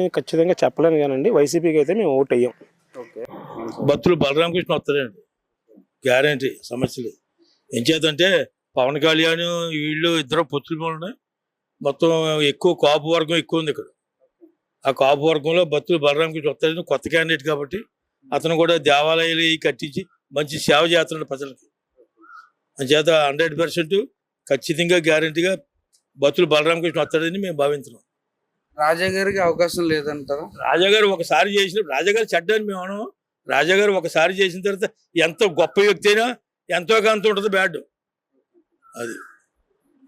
నేను ఖచ్చితంగా చెప్పలేను కానండి. వైసీపీకి అయితే మేము ఓట్ అయ్యాం ఓకే. భక్తులు బలరామకృష్ణ వస్తారండి. గ్యారంటీ సమస్యలు. ఏం చేద్దంటే పవన్ కళ్యాణ్ వీళ్ళు ఇద్దరు పొత్తులు మొత్తం ఎక్కువ కాపు వర్గం ఎక్కువ ఉంది ఇక్కడ. ఆ కాపు వర్గంలో భక్తులు బలరామకృష్ణ వస్తారని కొత్త క్యాండిడేట్ కాబట్టి అతను కూడా దేవాలయాలు కట్టించి మంచి సేవ చేస్తున్నాడు ప్రజలకి. అంచేత హండ్రెడ్ పర్సెంట్ ఖచ్చితంగా గ్యారంటీగా భక్తులు బలరామకృష్ణ వస్తాడని మేము భావించినాం. రాజా గారికి అవకాశం లేదంటారా రాజాగారు ఒకసారి చేసినప్పుడు రాజాగారు చెడ్డని మేము అనం రాజాగారు ఒకసారి చేసిన తర్వాత ఎంత గొప్ప వ్యక్తి అయినా ఎంతో కొంత ఉంటుంది బ్యాడ్. అది.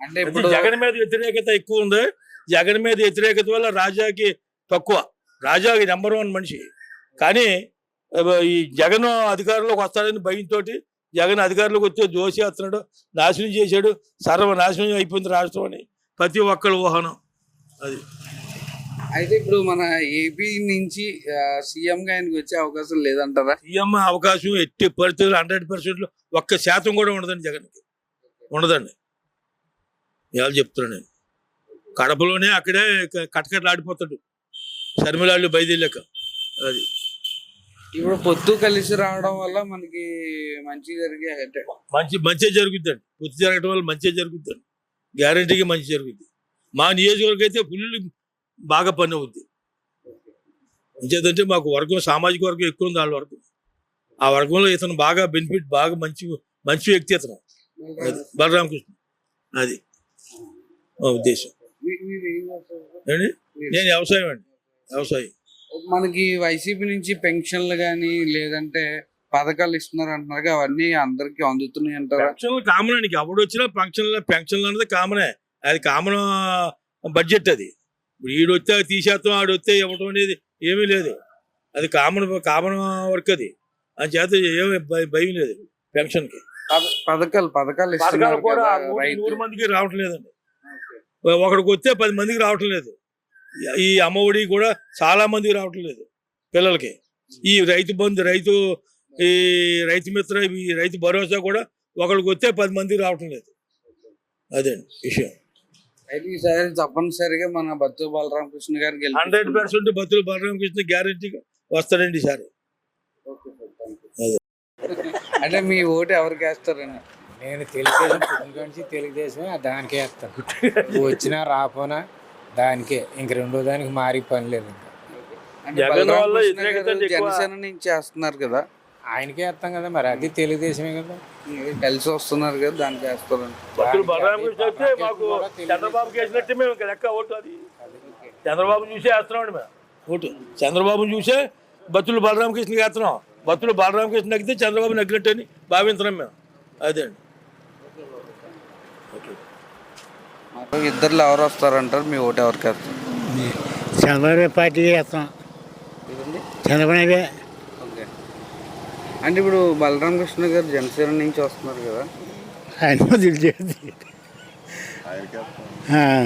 అంటే ఇప్పుడు జగన్ మీద వ్యతిరేకత ఎక్కువ ఉంది. జగన్ మీద వ్యతిరేకత వల్ల రాజాకి తక్కువ. రాజాకి నెంబర్ వన్ మనిషి. కానీ ఈ జగన్ అధికారంలోకి వస్తాడని భయంతో జగన్ అధికారంలోకి వచ్చే దోషి వస్తున్నాడు నాశనం చేశాడు సర్వనాశనం అయిపోయింది రాష్ట్రం అని. ప్రతి ఒక్కరు ఊహనం. అది. అయితే ఇప్పుడు మన ఏపీ నుంచి సీఎం గా ఆయనకి వచ్చే అవకాశం లేదంటారా? సీఎం అవకాశం ఎట్టి పరిస్థితులు హండ్రెడ్ పర్సెంట్ ఒక్క శాతం కూడా ఉండదండి జగన్కి. ఉండదండి. ఇవాళ చెప్తున్నాను నేను. కడపలోనే అక్కడే కటకటలాడిపోతాడు షర్మిలాళ్ళు బయలుదేరాక. అది. ఇప్పుడు పొత్తు కలిసి రావడం వల్ల మనకి మంచి జరిగే మంచి మంచి జరుగుద్దండి. పూర్తి జరగడం వల్ల మంచి జరుగుద్దండి. గ్యారంటీగా మంచి జరుగుద్ది. మా నియోజకవర్గం అయితే ఫుల్ బాగా పని అవుద్ది. ఇంకేదంటే మాకు వర్గం సామాజిక వర్గం ఎక్కువ ఉంది వాళ్ళ వర్గం. ఆ వర్గంలో ఇతను బాగా బెనిఫిట్ బాగా మంచి మంచి వ్యక్తి ఇతను బలరామకృష్ణ. అది. మా ఉద్దేశం. నేను వ్యవసాయం అండి. వ్యవసాయం. మనకి వైసీపీ నుంచి పెన్షన్లు కానీ లేదంటే పథకాలు ఇస్తున్నారు అంటున్నారు అవన్నీ అందరికి అందుతున్నాయి అంటారా? పెన్షన్లు కామన్ అండి. ఎవడు వచ్చినా పెన్షన్లు పెన్షన్లు అనేది కామనే. అది కామన్ బడ్జెట్ అది. ఇప్పుడు ఈడు వస్తే తీసేస్తాం ఆడు వస్తే ఇవ్వటం అనేది ఏమీ లేదు. అది కామన్ కామన్ వర్క్ అది. అని చేత ఏమీ భయ- లేదు పెన్షన్కి. పథ- పథకాలు పథకాలు పథకాలు కూడా నూరు- మందికి రావటం లేదండి. ఒకడికి వస్తే పది మందికి రావటం లేదు. ఈ అమ్మఒడి కూడా చాలా మందికి రావటం లేదు పిల్లలకి. ఈ రైతు బంధు రైతు ఈ రైతు మిత్ర ఈ రైతు భరోసా కూడా ఒకడికి వస్తే పది మందికి రావటం లేదు. అదండి విషయం. అయితే ఈసారి తప్పనిసరిగా మన బత్తు బాలరామకృష్ణ గారికి హండ్రెడ్ పర్సెంట్ బతులు బలరామకృష్ణ గ్యారంటీగా వస్తాడండి ఈసారి అదే. అంటే మీ ఓటు ఎవరికి వేస్తారండి నేను తెలుగుదేశం పుట్టిన నుంచి తెలుగుదేశం దానికే వేస్తాను. వచ్చినా రాపోనా దానికే. ఇంక రెండో దానికి మారి పని లేదు ఇంకా. అంటే జగన్ వల్ల బలరామకృష్ణ వ్యతిరేకత గారు ఎక్కువ. జనసేన నుంచి చేస్తున్నారు కదా ఆయనకే వేస్తాం కదా మరి అది తెలుగుదేశమే కదా. కలిసి వస్తున్నారు కదా దానికి వేస్తారండి బతులు బలరామకృష్ణ వస్తే మాకు చంద్రబాబుకి వేసినట్టే మేము లెక్క ఓటు అది. చంద్రబాబు చూసే వేస్తున్నామండి మేము. ఓటు. చంద్రబాబుని చూసే బతులు బలరామకృష్ణకి వేస్తున్నాం. బతులు బలరామకృష్ణ నగ్గితే చంద్రబాబు నగ్గినట్టు అని భావించున్నాం మేము. అదే అండి. ఓకే. ఇద్దరులో ఎవరు వస్తారంటారు? మీ ఓటు ఎవరికి వేస్తారు? చంద్రబాబు పార్టీ చేస్తాం చంద్రబాబు అంటే ఇప్పుడు బలరామకృష్ణ గారు జనసేన నుంచి వస్తున్నారు కదా. ఆయన తెలిసేది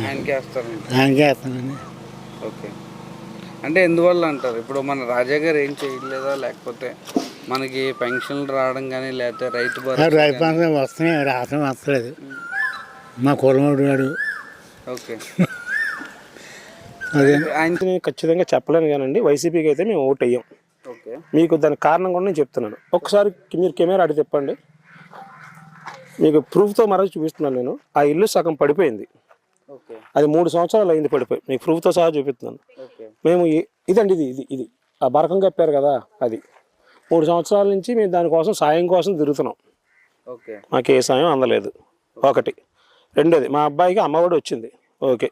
ఆయనకి వేస్తారండి ఆయనకి వేస్తానండి ఓకే. అంటే ఎందువల్ల అంటారు? ఇప్పుడు మన రాజా గారు ఏం చేయలేదా? లేకపోతే మనకి పెన్షన్లు రావడం కానీ లేకపోతే రైతు భరోసా రైతు? బంధు వస్తున్నాయి. రాష్ట్రం వస్తలేదు. మా కులమోడు వాడు ఓకే. అదే. ఆయన నేను ఖచ్చితంగా చెప్పలేను కానండి. వైసీపీకి అయితే మేము ఓటు వేయం. ఓకే మీకు దానికి కారణం కూడా నేను చెప్తున్నాను. ఒకసారి మీరు కెమెరా అడిగి తిప్పండి మీకు ప్రూఫ్తో మరో చూపిస్తున్నాను నేను. ఆ ఇల్లు సగం పడిపోయింది. ఓకే. అది మూడు సంవత్సరాలు అయింది పడిపోయి. మీకు ప్రూఫ్తో సహా చూపిస్తున్నాను. మేము ఇదండి ఇది ఇది ఇది. ఆ బరకం కప్పారు కదా అది. మూడు సంవత్సరాల నుంచి మేము దానికోసం సాయం కోసం తిరుగుతున్నాం. మాకు ఏ సాయం అందలేదు. ఒకటి. రెండోది మా అబ్బాయికి అమ్మఒడి వచ్చింది. ఓకే.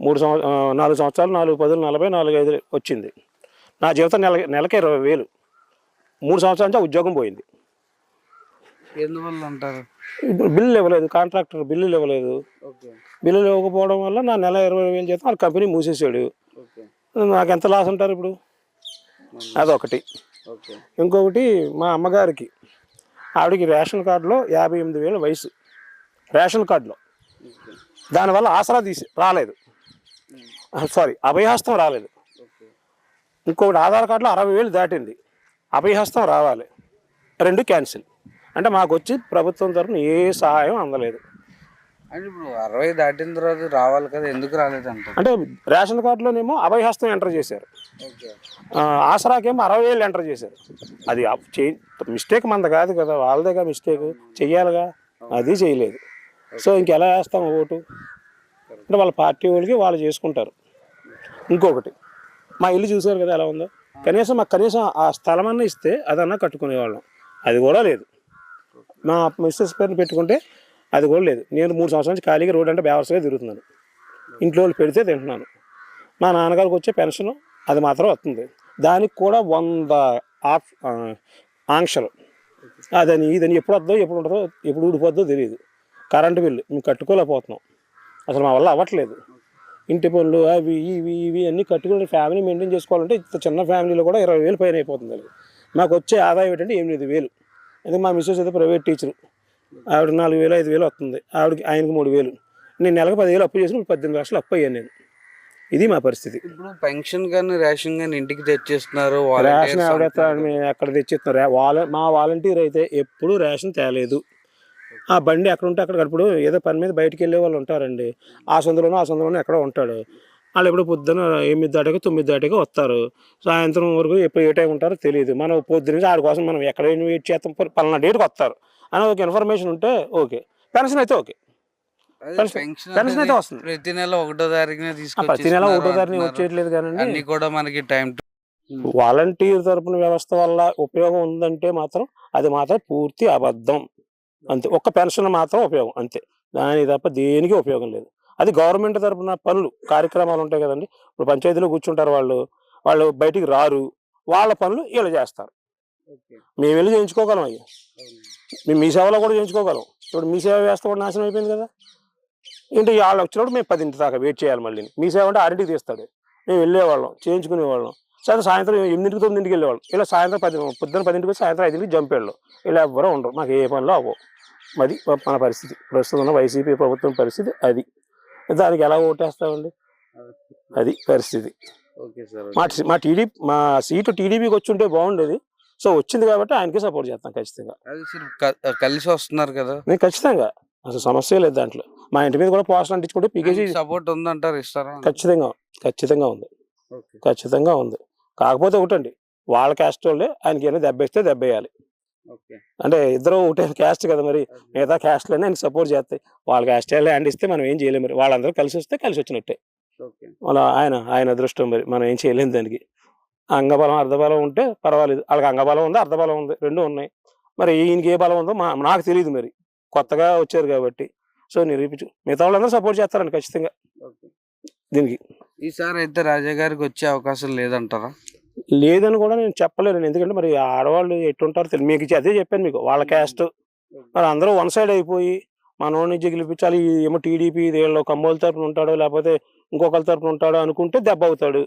మూడు సంవత్సరం నాలుగు సంవత్సరాలు నాలుగు పదులు నలభై నాలుగు ఐదు వచ్చింది. నా జీవితం నెల నెలకి ఇరవై వేలు. మూడు సంవత్సరాల నుంచి ఆ ఉద్యోగం పోయింది. ఎందువల్ల అంటారు? బిల్లులు ఇవ్వలేదు కాంట్రాక్టర్ బిల్లులు ఇవ్వలేదు బిల్లులు ఇవ్వకపోవడం వల్ల నా నెల ఇరవై వేలు చేస్తాం వాళ్ళ కంపెనీ మూసేసాడు. నాకు ఎంత లాస్ అంటారు ఇప్పుడు? అదొకటి. ఇంకొకటి మా అమ్మగారికి. ఆవిడకి రేషన్ కార్డులో యాభై ఎనిమిది వేల వయసు. రేషన్ కార్డులో. దానివల్ల ఆసరా తీసి రాలేదు. సారీ అభయహస్తం రాలేదు. ఇంకొకటి ఆధార్ కార్డులో అరవై వేలు దాటింది. అభయహస్తం రావాలి. రెండు క్యాన్సిల్. అంటే మాకు వచ్చి ప్రభుత్వం తరఫున ఏ సహాయం అందలేదు. అంటే ఇప్పుడు అరవై దాటిన తర్వాత రావాలి కదా ఎందుకు రాలేదంటారు? అంటే రేషన్ కార్డులోనేమో అభయహస్తం ఎంటర్ చేశారు. ఆసరాకేమో అరవై వేలు ఎంటర్ చేశారు. అది మిస్టేక్ మంద కాదు కదా వాళ్ళదేగా మిస్టేక్. చెయ్యాలిగా? అది చేయలేదు. సో ఇంకెలా వేస్తాం ఓటు? అంటే వాళ్ళ పార్టీ వాళ్ళకి వాళ్ళు చేసుకుంటారు. ఇంకొకటి. మా ఇల్లు చూసారు కదా ఎలా ఉందో. కనీసం మాకు కనీసం ఆ స్థలం అన్న ఇస్తే అదన్నా కట్టుకునేవాళ్ళం. అది కూడా లేదు. మా మిస్సెస్ పేరుని పెట్టుకుంటే అది కూడా లేదు. నేను మూడు సంవత్సరాల నుంచి ఖాళీగా రోడ్ అంటే బేవర్స్గా తిరుగుతున్నాను. ఇంట్లో వాళ్ళు పెడితే తింటున్నాను. మా నాన్నగారికి వచ్చే పెన్షన్ అది మాత్రం వస్తుంది. దానికి కూడా వంద ఆప్ ఆంక్షలు. అదని ఇదని ఎప్పుడు వద్దో ఎప్పుడు ఉంటుందో ఎప్పుడు ఊడిపోద్దో తెలియదు కరెంటు బిల్లు. మేము కట్టుకోలేకపోతున్నాం. అసలు మా వల్ల అవ్వట్లేదు. ఇంటి పనులు అవి ఇవి ఇవి అన్నీ కట్టుకుని ఫ్యామిలీ మెయింటైన్ చేసుకోవాలంటే ఇంత చిన్న ఫ్యామిలీలో కూడా ఇరవై వేలు పైన అయిపోతుంది మాకు వచ్చే ఆదాయం ఏంటంటే ఎనిమిది వేలు. అదే మా మిస్సెస్ అయితే ప్రైవేట్ టీచరు ఆవిడ నాలుగు వేలు ఐదు వేలు వస్తుంది. ఆవిడకి ఆయనకి మూడు వేలు. నేను నెలకు పదివేలు అప్పు చేసి ఇప్పుడు పద్దెనిమిది లక్షలు అప్పు అయ్యాను నేను. ఇది మా పరిస్థితి. ఇప్పుడు పెన్షన్ కానీ రేషన్ కానీ ఇంటికి తెచ్చేస్తున్నారు రేషన్ అంటున్నారు. ఎక్కడ తెచ్చిస్తున్నారు వాల మా వాలంటీర్ అయితే ఎప్పుడూ రేషన్ తేలేదు. ఆ బండి ఎక్కడ ఉంటే అక్కడ ఇప్పుడు ఏదో పని మీద బయటికి వెళ్ళే వాళ్ళు ఉంటారండి. ఆ సొంతలోనూ ఆ సొంతలోనూ ఎక్కడో ఉంటాడు. వాళ్ళు ఎప్పుడు పొద్దున ఎనిమిది దాటిగా తొమ్మిది దాటిగా వస్తారు. సాయంత్రం వరకు ఎప్పుడు ఏ టైం ఉంటారో తెలియదు. మనం పొద్దున ఆడి కోసం మనం ఎక్కడ వెయిట్ చేస్తాం? పలానా డేట్కి వస్తారు. అని ఒక ఇన్ఫర్మేషన్ ఉంటే ఓకే. పెన్షన్ అయితే ఓకే. పెన్షన్- అయితే వస్తుంది. ప్రతి నెల ఒకటో తారీఖునే ప్రతి నెల ఒకటో వచ్చేయట్లేదు కానీ కూడా మనకి టైం వాలంటీర్ తరపున వ్యవస్థ వల్ల ఉపయోగం ఉందంటే మాత్రం అది మాత్రం పూర్తి అబద్ధం. అంతే. ఒక్క పెన్షన్ మాత్రం ఉపయోగం అంతే. దాని తప్ప దేనికి ఉపయోగం లేదు. అది గవర్నమెంట్ తరపున పనులు కార్యక్రమాలు ఉంటాయి కదండి. ఇప్పుడు పంచాయతీలో కూర్చుంటారు వాళ్ళు. వాళ్ళు బయటికి రారు. వాళ్ళ పనులు వీళ్ళు చేస్తారు. మేము వెళ్ళి చేయించుకోగలం అయ్యి. మేము మీ సేవలో కూడా చేయించుకోగలం. ఇప్పుడు మీ సేవ వ్యవస్థ కూడా నాశనం అయిపోయింది కదా. ఏంటి వాళ్ళు వచ్చినప్పుడు మేము పదింటి దాకా వెయిట్ చేయాలి మళ్ళీ మీ సేవ అంటే ఆరింటికి తీస్తాడు. మేము వెళ్ళేవాళ్ళం చేయించుకునేవాళ్ళం. సరే సాయంత్రం ఎనిమిదింటికి తొమ్మిదింటికి వెళ్ళేవాళ్ళం. ఇలా సాయంత్రం పది పొద్దున్న పదింటికి సాయంత్రం ఐదింటికి జంపేళ్ళు ఇలా ఎవ్వరూ ఉండరు. మాకు ఏ పనిలో అవ్వవు. అది మన పరిస్థితి. ప్రస్తుతం ఉన్న వైసీపీ ప్రభుత్వం పరిస్థితి అది. దానికి ఎలా ఓటేస్తామండి? అది పరిస్థితి. మా మా టీడీపీ మా సీటు టీడీపీకి వచ్చి ఉంటే బాగుండేది. సో వచ్చింది కాబట్టి ఆయనకి సపోర్ట్ చేస్తాం ఖచ్చితంగా. కలిసి వస్తున్నారు కదా. నేను ఖచ్చితంగా. అసలు సమస్య లేదు దాంట్లో. మా ఇంటి మీద కూడా పోస్టర్ అంటించుకుంటే పీకేజీ సపోర్ట్ ఉందంటారు ఇస్తారా? ఖచ్చితంగా ఖచ్చితంగా ఉంది. ఖచ్చితంగా ఉంది. కాకపోతే ఒకటండి వాళ్ళ క్యాస్ట్ వాళ్ళే ఆయనకి ఏమైనా దెబ్బేస్తే దెబ్బేయాలి ఓకే. అంటే ఇద్దరు ఒకటే క్యాస్ట్ కదా మరి మిగతా క్యాస్ట్లనే ఆయనకి సపోర్ట్ చేస్తాయి. వాళ్ళ క్యాస్ట్ హ్యాండ్ ఇస్తే మనం ఏం చేయలేము మరి వాళ్ళందరూ కలిసి వస్తే కలిసి వచ్చినట్టే. వాళ్ళ ఆయన ఆయన అదృష్టం మరి మనం ఏం చేయలేము దానికి. అంగబలం అర్ధబలం ఉంటే పర్వాలేదు వాళ్ళకి అంగబలం ఉంది అర్ధబలం ఉంది రెండు ఉన్నాయి. మరి ఈయనకి ఏ బలం ఉందో నాకు తెలియదు మరి కొత్తగా వచ్చారు కాబట్టి. సో నిరూపించు మిగతా వాళ్ళందరూ సపోర్ట్ చేస్తారండి ఖచ్చితంగా. దీనికి. ఈసారి అయితే రాజా గారికి వచ్చే అవకాశం లేదంటారా? లేదని కూడా నేను చెప్పలేను. ఎందుకంటే మరి ఆడవాళ్ళు ఎట్టుంటారో తెలియదు మీకు ఇచ్చి అదే చెప్పాను మీకు వాళ్ళ క్యాస్ట్. మరి అందరూ వన్ సైడ్ అయిపోయి మనోడిని గెలిపించాలి ఏమో టీడీపీ వీళ్ళు కమ్మోల తరపున ఉంటాడో లేకపోతే ఇంకొకరి తరపున ఉంటాడో అనుకుంటే దెబ్బ అవుతాడు.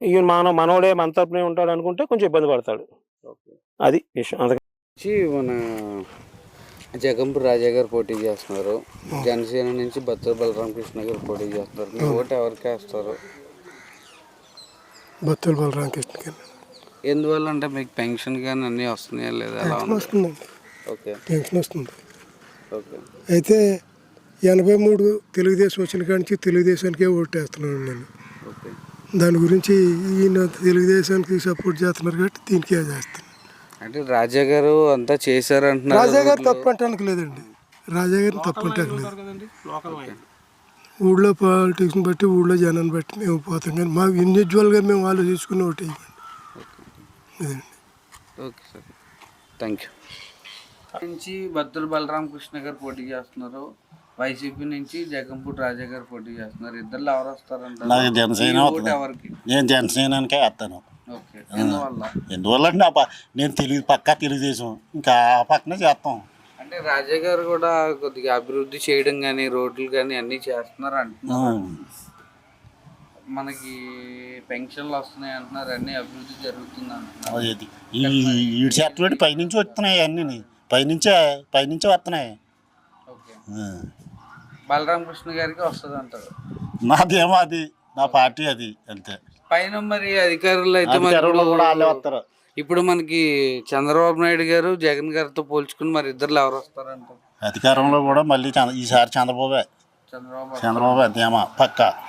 ఈయన మన మనోడే మన తరపునే ఉంటాడు అనుకుంటే కొంచెం ఇబ్బంది పడతాడు. అది విషయం. అందుకని మన జగంపూర్ రాజా గారు పోటీ చేస్తున్నారు. జనసేన నుంచి బత్తూరు బలరామకృష్ణ గారు పోటీ చేస్తున్నారు. ఓటు ఎవరికి వేస్తారు? బత్తుల బలరామకృష్ణ గారు ఎందువల్ల అంటే మీకు పెన్షన్ కానీ అన్నీ వస్తున్నాయా లేదా ఉంది? వస్తుందండి ఓకే. పెన్షన్ వస్తుంది. ఓకే. అయితే ఎనభై మూడు తెలుగుదేశం వచ్చిన కాడి నుంచి తెలుగుదేశానికే ఓటేస్తున్నాను నేను. ఓకే. దాని గురించి ఈయన తెలుగుదేశానికి సపోర్ట్ చేస్తున్నారు కాబట్టి దీనికే చేస్తాను అంటే రాజా గారు అంతా చేశారు అంటున్నారు రాజా గారు తప్పు అంటానికి లేదండి. రాజా గారిని తప్పు అంటానికి లేదు. ఊళ్ళో పాలిటిక్స్ని బట్టి ఊళ్ళో జనాన్ని బట్టి మేము పోతాం. కానీ మా ఇండివిజువల్గా మేము ఆలోచించుకుని ఒకటి ఓకే. సార్. థ్యాంక్ యూ నుంచి బత్తుల బలరామకృష్ణ గారు పోటీ చేస్తున్నారు. వైసీపీ నుంచి జగంపూడి రాజా గారు పోటీ చేస్తున్నారు. ఇద్దరు ఎవరు వస్తారంటారు? నాకు జనసేన. ఎవరికి? నేను జనసేనకే వేస్తాను. ఓకే. ఎందువల్ల? ఎందువల్ల అంటే నేను తెలుగు పక్కా తెలుగుదేశం. ఇంకా ఆ పక్కనే చేస్తాం. అంటే రాజా గారు కూడా కొద్దిగా అభివృద్ధి చేయడం కానీ రోడ్లు కానీ అన్నీ చేస్తున్నారు అంటున్నారు. మనకి పెన్షన్లు వస్తున్నాయి అంటున్నారు అన్ని అభివృద్ధి జరుగుతుంది అంటున్నారు. ఈ పైనుంచి వస్తున్నాయి అన్నీ పైనుంచే పైనుంచే వస్తున్నాయి. ఓకే. బలరామకృష్ణ గారికి వస్తుంది అంటారు. నాదేమో అది. నా పార్టీ అది అంతే. పైన మరి అధికారులు అయితే కూడా వాళ్ళే వస్తారు. ఇప్పుడు మనకి చంద్రబాబు నాయుడు గారు జగన్ గారితో పోల్చుకుని మరి ఇద్దరు ఎవరు వస్తారంటారు అధికారంలో కూడా మళ్ళీ చంద్ర ఈసారి చంద్రబాబే. చంద్రబాబు. చంద్రబాబు అంతేమా పక్కా.